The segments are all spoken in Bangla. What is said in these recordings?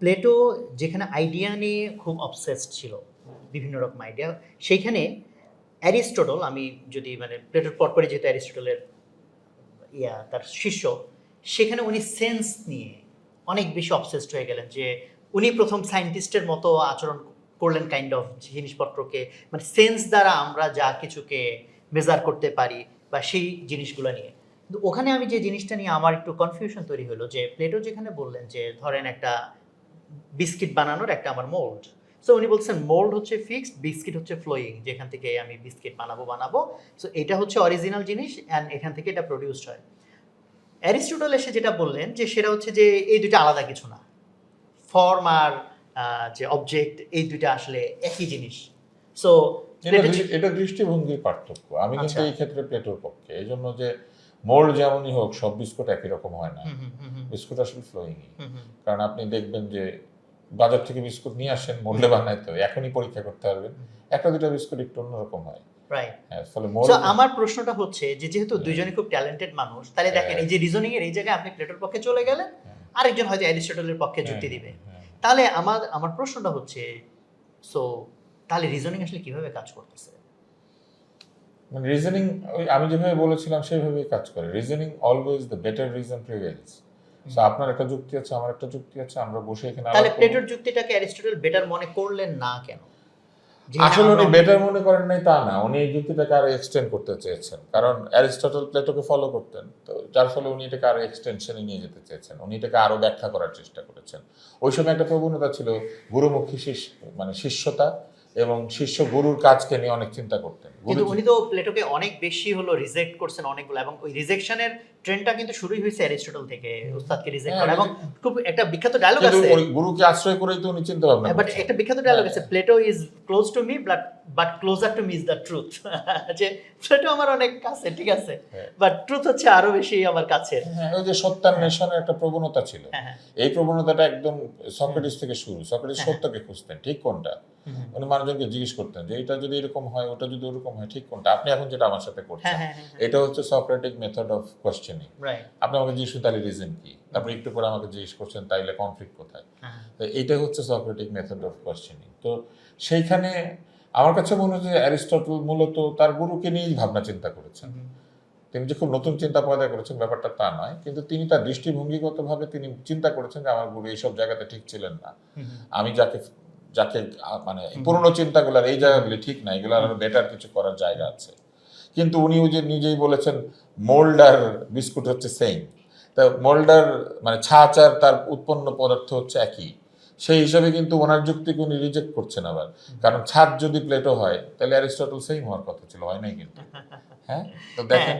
প্লেটো যেখানে আইডিয়া নিয়ে খুব অবসেসড ছিল, বিভিন্ন রকম আইডিয়া সেইখানে অ্যারিস্টটল আমি যদি মানে প্লেটোর পরপরই যেহেতু অ্যারিস্টটলের ইয়া, তার শিষ্য, সেখানে উনি সেন্স নিয়ে অনেক বেশি অবসেসড হয়ে গেলেন যে উনি প্রথম সায়েন্টিস্টের মতো আচরণ করলেন কাইন্ড অফ জিনিসপত্রকে মানে সেন্স দ্বারা আমরা যা কিছুকে মেজার করতে পারি বা সেই জিনিসগুলো নিয়ে। কিন্তু ওখানে আমি যে জিনিসটা নিয়ে আমার একটু কনফিউশন তৈরি হলো যে প্লেটো যেখানে বললেন যে ধরেন একটা বিস্কিট বানানোর একটা আমার মোল্ড সো উনি বলছেন মোল্ড হচ্ছে ফিক্সড বিস্কিট হচ্ছে ফ্লোয়িং যেখান থেকে আমি বিস্কিট বানাবো বানাবো। সো এটা হচ্ছে অরিজিনাল জিনিস অ্যান্ড এখান থেকে এটা প্রডিউসড হয়। অ্যারিস্টোটল এসে যেটা বললেন যে, সেটা হচ্ছে যে, এই দুইটা আলাদা কিছু না। ফর্ম আর যে অবজেক্ট এই দুইটা আসলে একই জিনিস। সো এটা দৃ- এটা দৃষ্টিভঙ্গির পার্থক্য। আমি কিন্তু আচ্ছা। এই ক্ষেত্রে প্লেটোর পক্ষে। এই জন্য যে মোল্ড যেমনই হোক সব বিস্কুট একই রকম হয় না। বিস্কুট আসলে ফ্লোয়িংই কারণ আপনি দেখবেন যে বাজার থেকে বিস্কুট নিয়ে আসেন মোল্ডে বানাইতে হবে এখনই পরীক্ষা করতে পারবেন। একটা দুটো বিস্কুট একটু অন্যরকম হয়। হ্যাঁ, আমার প্রশ্নটা হচ্ছে যে যেহেতু দুইজনই খুব ট্যালেন্টেড মানুষ তাহলে দেখেন হ্যাঁ। এই যে রিজনিং এর এই জায়গায় আপনি প্লেটোর পক্ষে চলে গেলেন হ্যাঁ। আরেকজন হয়তো অ্যারিস্টটলের পক্ষে যুক্তি হ্যাঁ, দিবে। হ্যাঁ। তাহলে আমার আমার প্রশ্নটা হচ্ছে সো তাহলে রিজনিং আসলে কীভাবে কাজ করতেছে? মানে রিজনিং ওই আমি যেভাবে বলেছিলাম সেভাবেই কাজ করে। Reasoning always the better reason prevails so আপনার একটা যুক্তি আছে আমার একটা যুক্তি আছে আমরা বসে এখানে তাহলে প্লেটোর যুক্তিটাকে অ্যারিস্টটল বেটার মনে করলেন না কেন? আসলে উনি বেটার মনে করেন নাই তা না উনি এই যুক্তিটাকে আরও এক্সটেন্ড করতে চেয়েছেন। কারণ অ্যারিস্টটল প্লেটোকে ফলো করতেন তো যার ফলে উনি এটাকে আরও এক্সটেনশনে নিয়ে যেতে চেয়েছেন। উনি এটাকে আরও ব্যাখ্যা করার চেষ্টা করেছেন। ওই সময় একটা প্রবণতা ছিল গুরুমুখী শিষ্য মানে শিষ্যতা এবং শিষ্য গুরুর কাজকে নিয়ে অনেক চিন্তা করতেন। কিন্তু উনি তো প্লেটোকে অনেক বেশি হলো রিজেক্ট করছেন অনেকগুলো এবং ওই রিজেকশনের ট্রেন্ডটা কিন্তু শুরুই হয়েছে অ্যারিস্টটল থেকে উস্তাদকে রিজেক্ট হ্যাঁ, করা এবং খুব একটা বিখ্যাত ডায়লগ আছে। গুরুকে আশ্রয় করেই তো উনি চিন্তা ভাবনা বাট একটা বিখ্যাত ডায়লগ আছে হ্যাঁ। Plato is close to me but but closer to me is the truth যে প্লেটো আমার অনেক কাছে ঠিক আছে? হ্যাঁ। বাট ট্রুথ হচ্ছে আরও বেশি আমার হ্যাঁ ওই যে সত্যান্বেষণের একটা প্রবণতা ছিল। হ্যাঁ হ্যাঁ। এই প্রবণতাটা একদম সক্রেটিস থেকে শুরু। সক্রেটিস হ্যাঁ। সত্যকে খুঁজতেন ঠিক কোনটা? উনি মানুষজনকে জিজ্ঞেস করতেন যে এটা যদি এরকম হয় ওটা যদি ওরকম হয় ঠিক কোনটা? আপনি এখন যেটা আমার সাথে করছেন হ্যাঁ হ্যাঁ হ্যাঁ এটা হচ্ছে সক্রেটিক মেথড অফ কোশ্চেনিং আপনি আমাকে জিজ্ঞেস করছেন তাহলে রিজন কি? তারপর একটু পরে আমাকে জিজ্ঞেস করছেন তাইলে কনফ্লিক্ট কোথায়? হ্যাঁ। তো এইটা হচ্ছে সক্রেটিক মেথড অফ কোশ্চেনিং তো সেইখানে আমার কাছে মনে হচ্ছে অ্যারিস্টটল মূলত তার গুরুকে নিয়েই ভাবনা চিন্তা করেছেন। তিনি যে খুব নতুন চিন্তা পয়দা করেছেন ব্যাপারটা তা নয় কিন্তু তিনি তার দৃষ্টিভঙ্গিগতভাবে তিনি চিন্তা করেছেন যে আমার গুরু এইসব জায়গাতে ঠিক ছিলেন না। আমি যাকে যাকে মানে পুরনো চিন্তাগুলোর এই জায়গাগুলি ঠিক না এগুলো আরও বেটার কিছু করার জায়গা আছে। কিন্তু উনিও যে নিজেই বলেছেন, মোল্ডার বিস্কুট হচ্ছে সেম তা মোল্ডার মানে ছাঁচ আর তার উৎপন্ন পদার্থ হচ্ছে একই। সেই হিসাবে কিন্তু ওনার যুক্তিকে উনি রিজেক্ট করছেন আবার। কারণ ছাদ যদি প্লেটো হয় তাহলে অ্যারিস্টটল সেম হওয়ার কথা ছিল হয় নাই কিন্তু। হ্যাঁ? তো দেখেন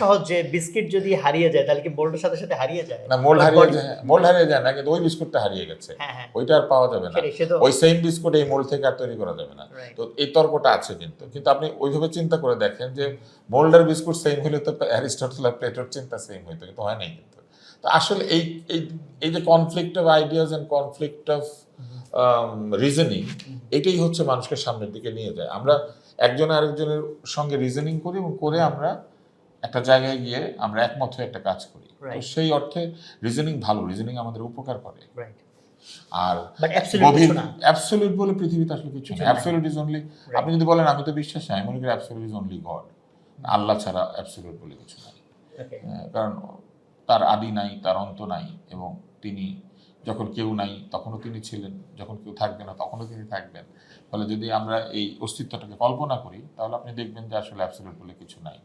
সহজ যে বিস্কিট যদি হারিয়ে যায় তাহলে কি বোল্টের সাথে সাথে হারিয়ে যায়? না মোল্ড হারিয়ে যায় মোল্ড হারিয়ে যায় না কিন্তু ওই বিস্কুটটা হারিয়ে গেছে। ওইটা আর পাওয়া যাবে না। ওই সেম বিস্কুট এই মোল্ড থেকে আর তৈরি করা যাবে না। তো এই তর্কটা আছে কিন্তু। কিন্তু আপনি ওইভাবে চিন্তা করে দেখেন যে মোল্ডার বিস্কুট সেম হলে তো অ্যারিস্টটল আর প্লেটোর চিন্তা সেম হইতো কিন্তু হয় নাই কিন্তু। তো আসলে এই এই যে conflict of ideas and conflict of reasoning এটাই হচ্ছে মানুষকে সামনের দিকে নিয়ে যায়। আমরা একজন আরেকজনের সঙ্গে রিজনিং করি এবং করে আমরা একটা জায়গায় গিয়ে আমরা একমত হয়ে একটা কাজ করি। তো সেই অর্থে রিজনিং ভালো রিজনিং আমাদের উপকার করে। আর অ্যাবসলিউট বলে পৃথিবীতে আসলে কিছু না নাই। অ্যাবসলিউট ইজ অনলি আপনি যদি বলেন আমি তো বিশ্বাসী আমি মনে করি absolute is only God Allah ছাড়া অ্যাবসলিউট বলে কিছু নাই। ওকে কারণ তার আদি নাই, তার অন্ত নাই এবং তিনি যখন কেউ নাই, তখনও তিনি ছিলেন। যখন কেউ থাকবে না, তখনও তিনি থাকবেন। ফলে যদি আমরা এই অস্তিত্বটাকে কল্পনা করি, তাহলে আপনি দেখবেন যে আসলে অ্যাবসোলিউট বলে কিছু নাই।